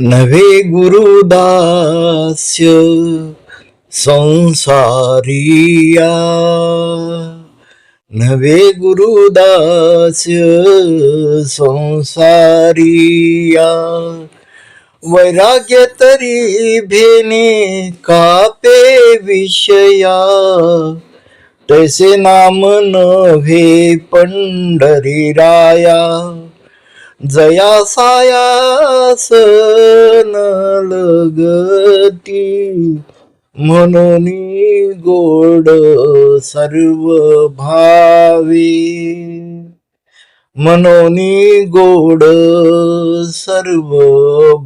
नव्हे गुरुदास्य संसारिया। नवे गुरुदास्य संसारिया। वैराग्य तरी भेने कापे विषया। तैसे नाम नव्हे पंढरी राया जया सायासन लगती म्हणून गोड सर्व भावी म्हणून गोड सर्व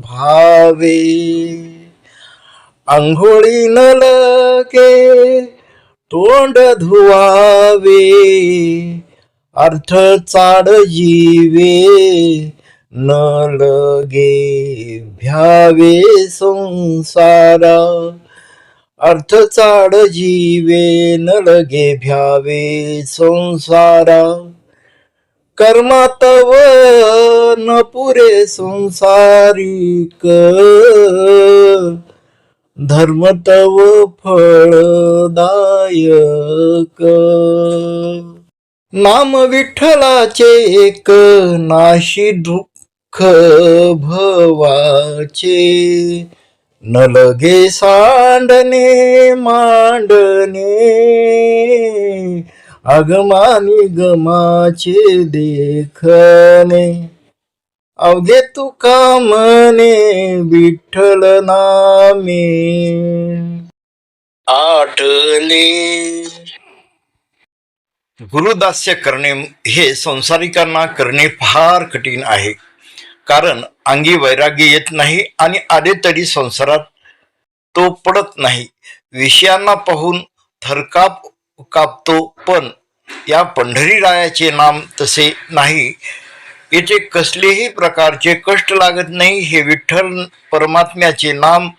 भावे आंघोळी न लगे तोंड धुवावे. अर्थ चाड जीवे न लगे भ्यावे संसारा. अर्थ चाड जीवे न लगे भ्यावे संसारा. कर्मातव न पुरे संसारिक. धर्मतव फळदायक. नाम विठ्ठलाचे एक नाशी दुःख भवाचे. न लगे सांडणे मांडणे अगमानी गमाचे देखणे. अवघे तू कामने विठ्ठल नामे. आठले गुरुदास्य करणे हे संसारिकांना करणे फार कठीण आहे. कारण अंगी वैराग्य येत नाही आणि आले तरी संसारात तो पडत नाही. विषयांना पाहून थरकाप कापतो पण या पंढरी रायाचे नाम तसे नाही. येथे कसलेही प्रकारचे कष्ट लागत नाही हे विठ्ठल परमात्म्याचे नाम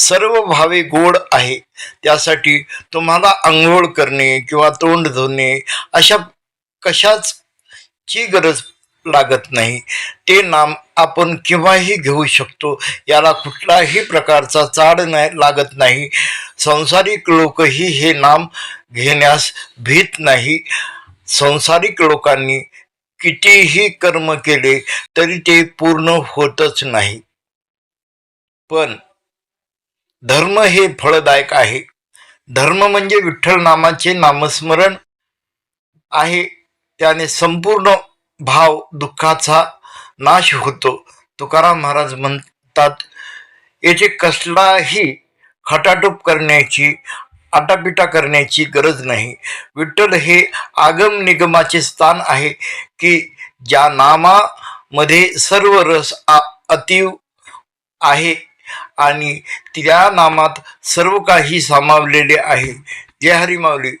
सर्व भावे गोड आहे. त्यासाठी तुम्हाला आंघोळ करणे किंवा तोंड धुणे अशा कशाच ची गरज लागत नाही. ते नाम आपण केव्हाही घेऊ शकतो. याला कुठलाही प्रकारचा चाड नाही लागत नाही. संसारिक लोकही हे नाम घेण्यास भीत नाही. संसारिक लोकांनी कितीही कर्म केले तरी ते पूर्ण होतच नाही. पण धर्म हे फळदायक आहे. धर्म म्हणजे विठ्ठल नामाचे नामस्मरण आहे. त्याने संपूर्ण भाव दुःखाचा नाश होतो. तुकाराम महाराज म्हणतात याचे कसलाही खटाटोप करण्याची आटापिटा करण्याची गरज नाही. विठ्ठल हे आगम निगमाचे स्थान आहे की ज्या नामामध्ये सर्व रस आ अतीव आहे. आणि त्या नामात सर्व काही सामावलेले आहे. जय हरी माऊली.